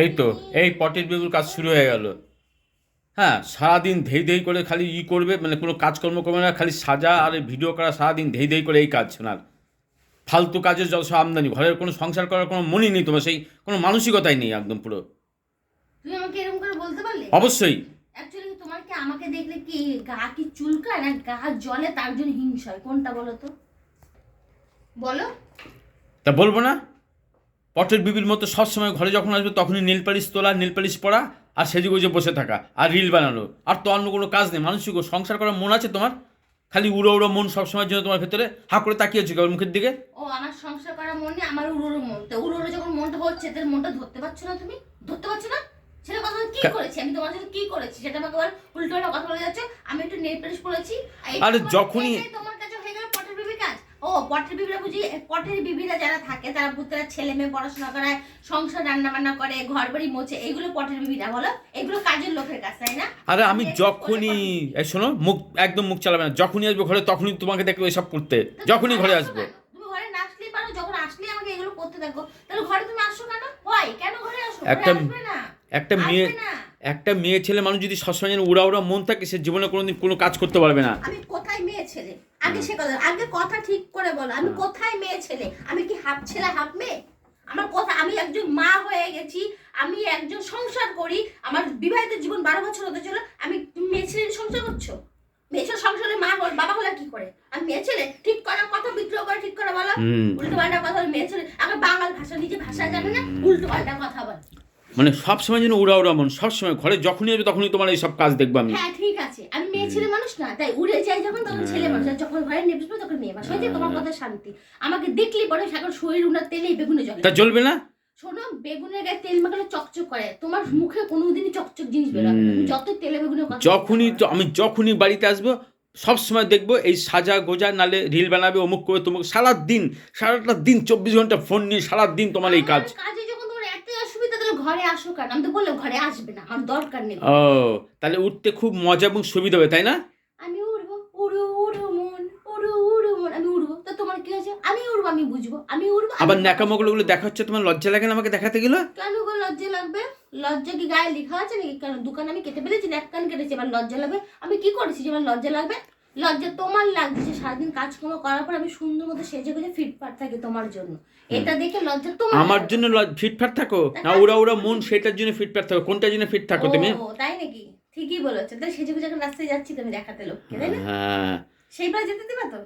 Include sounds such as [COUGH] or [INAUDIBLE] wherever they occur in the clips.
এই তো এই পটের বেগুর কাজ শুরু হয়ে গেল। হ্যাঁ সারাদিন ধেই ধেই করে খালি ই করবে মানে কোনো কাজকর্ম করবে না খালি সাজা আর ভিডিও করা সারাদিন ধেই ধেই করে এই কাজ শোনার। ফালতু কাজের যত সব আমদানি ঘরের কোনো সংসার করার কোনো মনই নেই তোমার সেই কোনো মানসিকতাই নেই একদম পুরো। তুমি আমাকে এরকম করে বলতে পারলে? অবশ্যই। অ্যাকচুয়ালি তোমার কি আমাকে দেখলে কি গা কি চুলকায় না গা জলে তার জন্য হিংসা হয়? কোনটা বলো তো? বলো। তা বলব না? পটের বিবির মতো সবসময় ঘরে যখন আসবে তখনই নীল পালিশ তোলা নীল পালিশ পরা আর সেজে গুজে বসে থাকা আর রিল বানানো। আর তো অন্য কোনো কাজ নেই। মানসিক সংসার করার মন আছে তোমার? খালি উড়ো উড়ো মন সবসময়ের জন্য তোমার ভেতরে? হা করে তাকিয়েছো কেবল মুখের দিকে? ও আমার সংসার করা মন নেই আমার উড়োর মন। তো উড়োর যখন মনটা হচ্ছে তার মনটা ধরতে পারছ না তুমি? ধরতে পারছ না? সেটা কথা কি করেছি? আমি তোমার সাথে কি করেছি? সেটা আমাকে আবার উল্টো কথা বলে যাচ্ছে আমি একটু নেল পালিশ আর আরে যখনই- তোমার কাছে হয়ে গেল পটের বিবি কাজ ও পটের বিবিরা বুঝি পটের বিবিরা যারা থাকে তারা পুত্রা ছেলে মেয়ে পড়াশোনা করায় সংসার রান্না বান্না করে ঘর বাড়ি মোছে এগুলো পটের বিবিরা বলো? এগুলো কাজের লোকের কাজ তাই না? আরে আমি যখনই এই শোনো মুখ একদম মুখ চালাবে না। যখনই আসবে ঘরে তখনই তোমাকে দেখবে এসব করতে। যখনই ঘরে আসবে। তুমি ঘরে না আসলেই পারো যখন আসলেই আমাকে এগুলো করতে দেখো। তাহলে ঘরে তুমি আসো কেন? হয় কেন ঘরে আসো? একটা- একটা মেয়ে একটা মেয়ে ছেলে মানুষ যদি সবসময় যেন উড়া উড়া মন থাকে সে জীবনে কোনোদিন কোনো কাজ করতে পারবে না আমি কোথায় মেয়ে ছেলে আগে সে কথা আগে কথা ঠিক করে বলো আমি কোথায় মেয়ে ছেলে? আমি কি হাফ ছেলে হাফ মেয়ে? আমার কথা আমি একজন মা হয়ে গেছি আমি একজন সংসার করি আমার বিবাহিত জীবন বারো বছর হতে চলো আমি তুমি মেয়ে ছেলে সংসার করছ? মেয়ে ছেলে সংসারে মা হল বাবা হলে কি করে? আমি মেয়ে ছেলে ঠিক করার কথা বিদ্রোহ করে ঠিক করে বলো? উল্টো পাল্টা কথা মেয়ে ছেলে আমার বাঙাল ভাষা নিজে ভাষা জানে না উল্টো পাল্টা কথা বলে সব সময় যেন উড়া উড়া মন সবসময় ঘরে যখনই আসবে তখনই তোমার এই সব কাজ দেখব আমি। হ্যাঁ ঠিক আছে। আমি মেয়ে ছেলে মানুষ না তাই উড়ে যাই যখন তখন ছেলে মানুষ। আর যখন ঘরে নেবে তখন মেয়ে মানুষ। হয়েছে তোমার কথা শান্তি। আমাকে দেখলি পরে এখন শরীর উনার তেলে বেগুনে জলে তা জ্বলবে না? শোনো বেগুনের গায়ে তেল মাখালে চকচক করে। তোমার মুখে কোনোদিনই চকচক জিনিস বেরোবে। যত তেলে বেগুনের কথা যখনই তো আমি যখনই বাড়িতে আসব সব সময় দেখব এই সাজা গোজা নালে রিল বানাবে অমুক করে তোমাকে। সারা দিন সারাটা দিন চব্বিশ ঘণ্টা ফোন নিয়ে সারা দিন তোমার এই কাজ। কাজে যখন তোমার এত অসুবিধা তাহলে ঘরে আসো কেন আমি তো বললাম ঘরে আসবে না আমার দরকার নেই। ও তাহলে উঠতে খুব মজা এবং সুবিধা হবে তাই না? আমি উড়বো উড়ো উড়ো মন উড়ো উড়ো মন আমি উড়বো। তো তোমার কি হয়েছে? আমি উড়বো আমি বুঝব আমি উড়বো আবার। ন্যাকামোগুলো গুলো দেখা হচ্ছে তোমার লজ্জা লাগে না আমাকে দেখাতে গেলো? কেন গো লজ্জা লাগবে? লজ্জা কি গায়ে লেখা আছে নাকি? কেন দোকান আমি কেটে ফেলেছি এক কান কেটেছি এবার লজ্জা লাগবে? আমি কি করেছি যে আমার লজ্জা লাগবে? লজ্জা তোমার লাগছে যে সারাদিন কাজকর্ম করার পর আমি সুন্দর মতো সেজে গুজে ফিটফাট থাকি তোমার জন্য। এটা দেখে লজ্জা তোমার আমার জন্য ফিটফাট থাকো। না উড়া উড়া মন সেটার জন্য ফিটফাট থাকো। কোনটার জন্য ফিট থাকো তুমি? তাই নাকি? ঠিকই বলেছ। তাই সেজে গুজে এখন রাস্তায় যাচ্ছি তুমি দেখাতে লোককে তাই না? হ্যাঁ। সেইবার যেতে দিবা তো?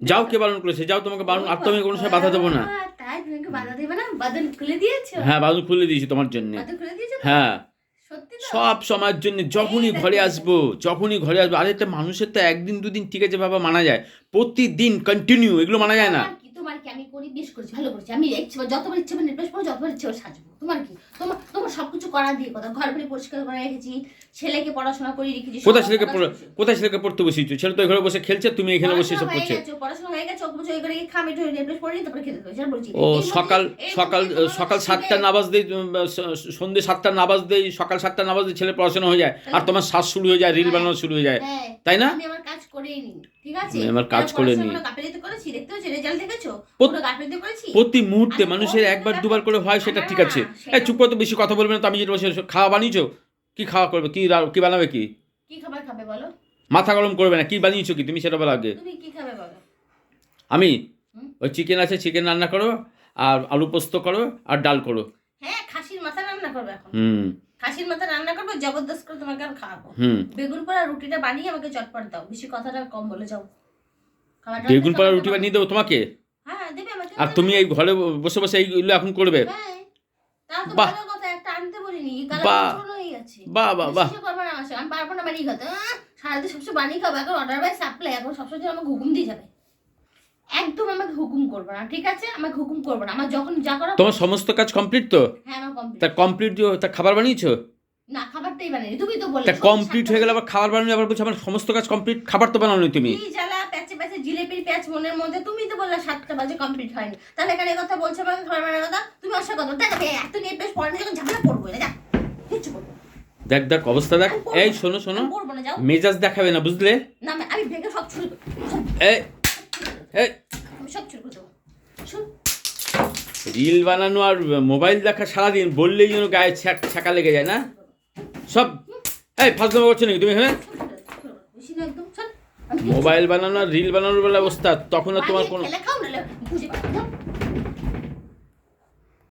যাও কে বারণ করেছে যাও তোমাকে বারণ আর তুমি কোনো সময় বাধা দেবো না। তাই তুমি বাধা দেবে না। বাদল খুলে দিয়েছ? হ্যাঁ বারণ খুলে দিয়েছি তোমার জন্য। বাদল খুলে দিয়েছ হ্যাঁ। সব সময়ের জন্য যখনই ঘরে [LAUGHS] আসব যখনই ঘরে আসব আরে একটা মানুষের তো একদিন দুদিন ঠিক আছে বাবা মানা যায়। প্রতিদিন কন্টিনিউ এগুলো মানা যায় না। তোমার কি আমি করি বেশ করছি ভালো করছি আমি ইচ্ছে যতবার ইচ্ছে মানে করব যতবার ইচ্ছে সাজবো। তোমার কি? তোমার তোমার সবকিছু করা দিয়ে কথা। ঘর বাড়ি পরিষ্কার করে রেখেছি ছেলেকে পড়াশোনা করে রেখেছি কোথায় ছেলেকে কোথায় ছেলেকে পড়তে বসিয়েছো? ছেলে তো ঘরে বসে খেলছে তুমি এখানে বসে সব করছ। পড়াশোনা হয়ে গেছে ওকে বসে ওই করে খামে ঢুকে নির্বাস করে তারপরে খেতে দেবে সেটা বলছি ও সকাল সকাল সকাল সাতটা নাবাজ দেই সন্ধ্যে সাতটা নাবাজ দেই সকাল সাতটা নাবাজ দিয়ে ছেলে পড়াশোনা হয়ে যায় আর তোমার শ্বাস শুরু হয়ে যায় রিল বানানো শুরু হয়ে যায়। হ্যাঁ তাই না? আমি আমার কাজ করেই নি ঠিক আছে? আমার কাজ করে নি। গাফিলতি করেছি দেখতে হচ্ছে রেজাল্ট দেখেছ? পুরো গাফিলতি করেছি? প্রতি মুহূর্তে মানুষের একবার দুবার করে হয় সেটা ঠিক আছে। হ্যাঁ, এই চুপ করে তো বেশি কথা বলবে না তো আমি যেটা খাওয়া বানিয়েছো কি খাওয়া করবে কি রা- কি বানাবে কি? কি খাবার খাবে বলো? মাথা গরম করবে না কি বানিয়েছো কি? তুমি সেটা বলো আগে। তুমি কি খাবে বলো? আমি? ওই চিকেন আছে চিকেন রান্না করো আর আলু পোস্ত করো আর ডাল করো। হ্যাঁ খাসির মাথা রান্না করবে এখন। হুম। খাসির মাথা রান্না করব জবরদস্ত করে তোমাকে আর খাওয়াবো। বেগুন পোড়া রুটিটা বানিয়ে আমাকে চটপট দাও বেশি কথাটা কম বলে যাও। বেগুন পাড়া রুটি বানিয়ে দেবো তোমাকে? হ্যাঁ দেবে আর তুমি এই ঘরে বসে বসে এইগুলো এখন করবে? বাহ। ভালো কথা একটা আনতে বলিনি গালা বাহ। বাহ বাহ বাহ। আমার। আমি পারব না বানিয়ে খেতে সারাদিন সবসময় বানিয়ে খাব এখন অর্ডার বাই সাপ্লাই এখন সবসময় আমাকে হুকুম দিয়ে যাবে। একদম আমাকে হুকুম করব না ঠিক আছে? আমাকে হুকুম করব না। আমার যখন যা করা তোমার সমস্ত কাজ কমপ্লিট তো? হ্যাঁ আমার কমপ্লিট তা কমপ্লিট তা খাবার বানিয়েছো? না খাবারটাই বানাই তুমি তো বললে তা কমপ্লিট হয়ে গেলে আবার খাবার বানানো আবার বলছো আমার সমস্ত কাজ কমপ্লিট খাবার তো বানানো তুমি? কি জ্বালা প্যাচে প্যাচে জিলেপির প্যাচ মনের মধ্যে। তুমি তো বললে সাতটা বাজে কমপ্লিট হয়নি। তাহলে এখানে কথা বলছো আমাকে খাবার বানানোর কথা? তুমি অসা কথা দেখো এত নিয়ে বেশ পড়ে যখন ঝামেলা পড়ব না যা। কিচ্ছু করব দেখ দেখ অবস্থা দেখ। এই শোনো শোনো। আমি না যাও। মেজাজ দেখাবে না বুঝলে? না আমি- ভেঙে সব ছুরি এই রিল বানানো আর মোবাইল দেখা সারাদিন বললেই যেন গায়ে ছ্যাক ছ্যাকা লেগে যায় না? সব। এই ফাঁসদামা করছ নাকি তুমি হ্যাঁ বুঝি না একদম শোন। আমি মোবাইল বানানো আর রিল বানানোর বেলা অবস্থা তখন আর তোমার কোনো